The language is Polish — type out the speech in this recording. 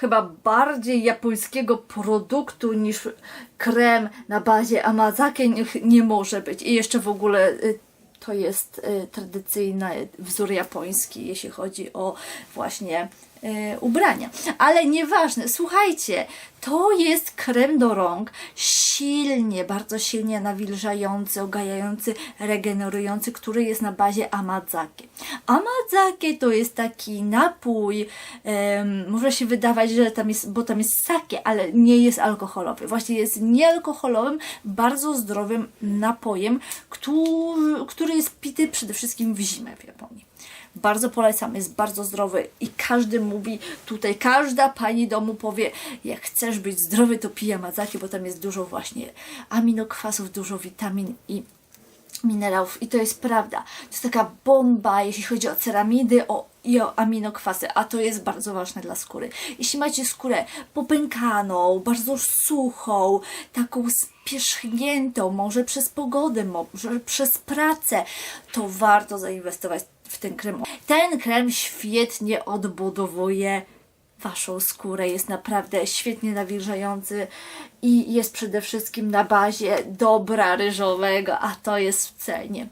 chyba bardziej japońskiego produktu niż krem na bazie amazake nie, może być. I jeszcze w ogóle y, to jest y, tradycyjny wzór japoński, jeśli chodzi o właśnie y, ubrania. Ale nieważne, słuchajcie, to jest krem do rąk silnie, bardzo silnie nawilżający, ogajający, regenerujący, który jest na bazie amazake. Amazake to jest taki napój, em, może się wydawać, że tam jest, bo tam jest sake, ale nie jest alkoholowy. Właśnie jest niealkoholowym, bardzo zdrowym napojem, który, który jest pity przede wszystkim w zimę w Japonii. Bardzo polecam, jest bardzo zdrowy i każdy mówi tutaj, każda pani domu powie, jak chcesz być zdrowy, to pij amazaki, bo tam jest dużo właśnie aminokwasów, dużo witamin i minerałów i to jest prawda. To jest taka bomba, jeśli chodzi o ceramidy o, i o aminokwasy, a to jest bardzo ważne dla skóry. Jeśli macie skórę popękaną, bardzo suchą, taką spierzchniętą, może przez pogodę, może przez pracę, to warto zainwestować w ten krem. Ten krem świetnie odbudowuje Waszą skórę. Jest naprawdę świetnie nawilżający i jest przede wszystkim na bazie dobra ryżowego, a to jest w cenie.